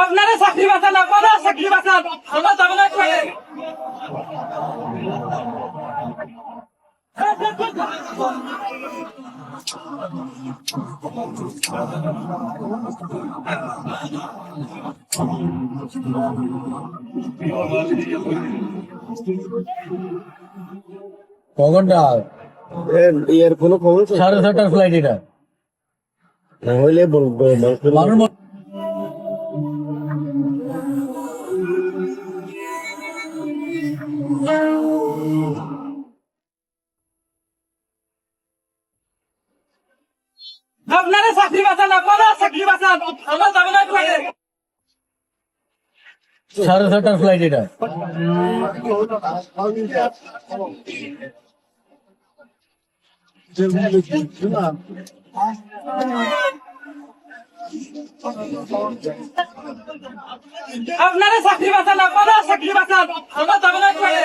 আপনারা চাকরি বাঁচান আপনারা চাকরি বাঁচান আমরা যাব না একটু আগে। কখনটা এর কোনো খবর সাড়ে ছটার ফ্লাইট এটা। না হইলে বলব মানুষ মর- আপনারা চাকরি বাঁচান আপনারা চাকরি বাঁচান আমরা যাব না। সাড়ে ছটার ফ্লাইট এটা আপনারা চাকরি বাঁচান আপনারা চাকরি বাঁচান আমরা যাব না আগে।